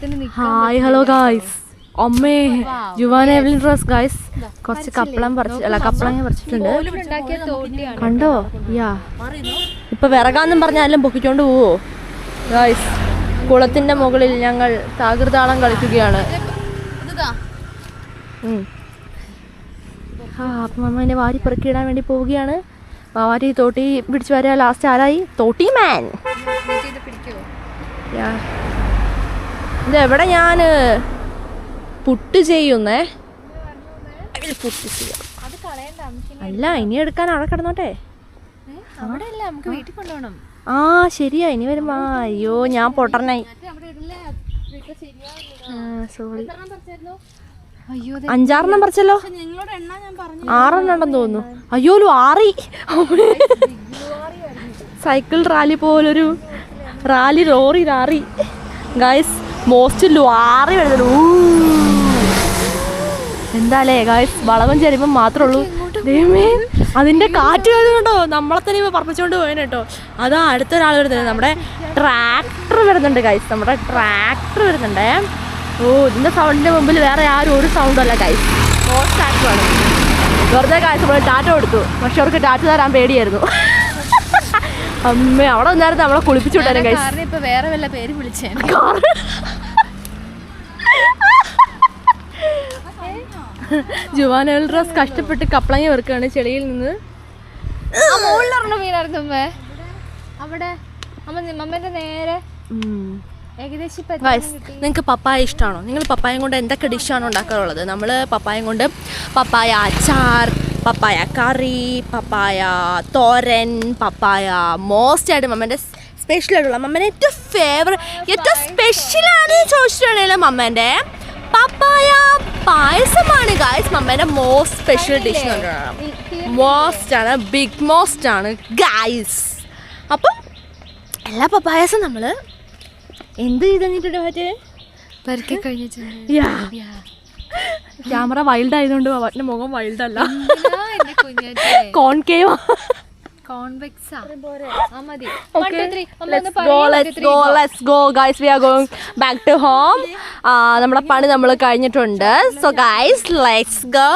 Hi hello guys അമ്മേ യുവാന Evelyn rose guys കുറച്ച് കപ്പളം പറിച്ച് അല്ല കപ്പളങ്ങ പറിച്ചിട്ടുണ്ട്. കണ്ടോ? യാ. ഇപ്പൊ വിറകാന്നും പറഞ്ഞാലും പൊക്കിക്കൊണ്ട് പോവോ? ഗായ്സ് കുളത്തിന്റെ മുകളിൽ ഞങ്ങൾ താകൃതാളം കളിക്കുകയാണ്. ആ അപ്പം അമ്മ എന്നെ വാരി പെറുക്കിയിടാൻ വേണ്ടി പോവുകയാണ്. വാരി തോട്ടി പിടിച്ചു വരാ ലാസ്റ്റ് ആരായി? തോട്ടി മാൻ ഇത് പിടിക്കുവോ? യാ. ഇതെവിടെ ഞാൻ പുട്ട് ചെയ്യുന്നേ? പുട്ട് ചെയ്യാം. അല്ല ഇനി എടുക്കാൻ അവിടെ കിടന്നോട്ടെ. അവിടെ അല്ല നമുക്ക് വീട്ടിൽ കൊണ്ടുപോകണം. ആ ശരിയാ ഇനി വരുമ്പോ അയ്യോ ഞാൻ പൊട്ടനായി. സോറി അയ്യോ അഞ്ചാറെണ്ണം പറിച്ചല്ലോ? നിങ്ങളോട് എണ്ണ ഞാൻ പറഞ്ഞു. ആറെണ്ണം ഉണ്ടെന്ന് തോന്നുന്നു അയ്യോലു ആറി. സൈക്കിൾ റാലി പോലൊരു റാലി റോറി റാറി. ഗായ്സ് മോസ്റ്റ് ലാറി വരുന്നുണ്ട്. ഊ. എന്താലേ ഗായ്സ് വളവും ചെരുമ്പം മാത്രമേ ഉള്ളൂ അതിന്റെ കാറ്റ് വരുന്നുണ്ടോ നമ്മളെ തന്നെ ഇപ്പൊ പറപ്പിച്ചുകൊണ്ട് പോയേനെ കേട്ടോ. അതാ അടുത്തൊരാൾ വരുന്നത് നമ്മുടെ ട്രാക്ടർ വരുന്നുണ്ട് ഗൈസ് നമ്മുടെ ട്രാക്ടർ വരുന്നുണ്ടേ. ഓ ഇതിന്റെ സൗണ്ടിന്റെ മുമ്പിൽ വേറെ ആരും ഒരു സൗണ്ടും അല്ല ഗൈസ് ട്രാക്ടറാണ് വെറുതെ കാഴ്ച നമ്മൾ ടാറ്റ കൊടുത്തു. പക്ഷെ അവർക്ക് ടാറ്റ തരാൻ പേടിയായിരുന്നു. അമ്മേ അവിടെ വന്നായിരുന്നു നമ്മളെ കുളിപ്പിച്ചു വിട്ടാനും കാരണം ഇപ്പൊ വേറെ വല്ല പേര് വിളിച്ചേ. എൽഡ്രോസ് കഷ്ടപ്പെട്ട് കപ്പളങ്ങ വെറുക്കാണ് ചെളിയിൽ നിന്ന്. മുകളിലിറങ്ങ വീണായിരുന്നു അമ്മേ. അവിടെ അമ്മ അമ്മേന്റെ നേരെ നിങ്ങൾക്ക് പപ്പായ ഇഷ്ടമാണോ നിങ്ങൾ പപ്പായം കൊണ്ട് എന്തൊക്കെ ഡിഷാണ് ഉണ്ടാക്കാറുള്ളത്? നമ്മൾ പപ്പായം കൊണ്ട് പപ്പായ അച്ചാർ പപ്പായ കറി പപ്പായ തോരൻ പപ്പായ മോസ്റ്റ് ആയിട്ട് മമ്മേന്റെ സ്പെഷ്യൽ ആയിട്ടുള്ള മമ്മേന്റെ ഏറ്റവും ഫേവറേറ്റ് ഏറ്റവും സ്പെഷ്യലാണ് ചോദിച്ചിട്ടുണ്ടെങ്കിൽ മമ്മേന്റെ? പപ്പായ പായസമാണ് ഗായ്സ് മമ്മേന്റെ മോസ്റ്റ് സ്പെഷ്യൽ ഡിഷ് എന്ന് മോസ്റ്റ് ആണ് ബിഗ് മോസ്റ്റ് ആണ് ഗായ്സ് അപ്പം എല്ലാ പപ്പായസും നമ്മൾ എന്ത് ചെയ്ത് തന്നിട്ടുണ്ട് മറ്റേ പരക്കെ കഴിഞ്ഞിട്ടുണ്ട്. ക്യാമറ വൈൽഡ് ആയതുകൊണ്ട് അവന്റെ മുഖം വൈൽഡ് അല്ല. കോൺകേവ് കോൺവെക്സാ. ആ മതി. Go guys we are going back to home നമ്മുടെ പണി നമ്മൾ കഴിഞ്ഞിട്ടുണ്ട്. So guys let's go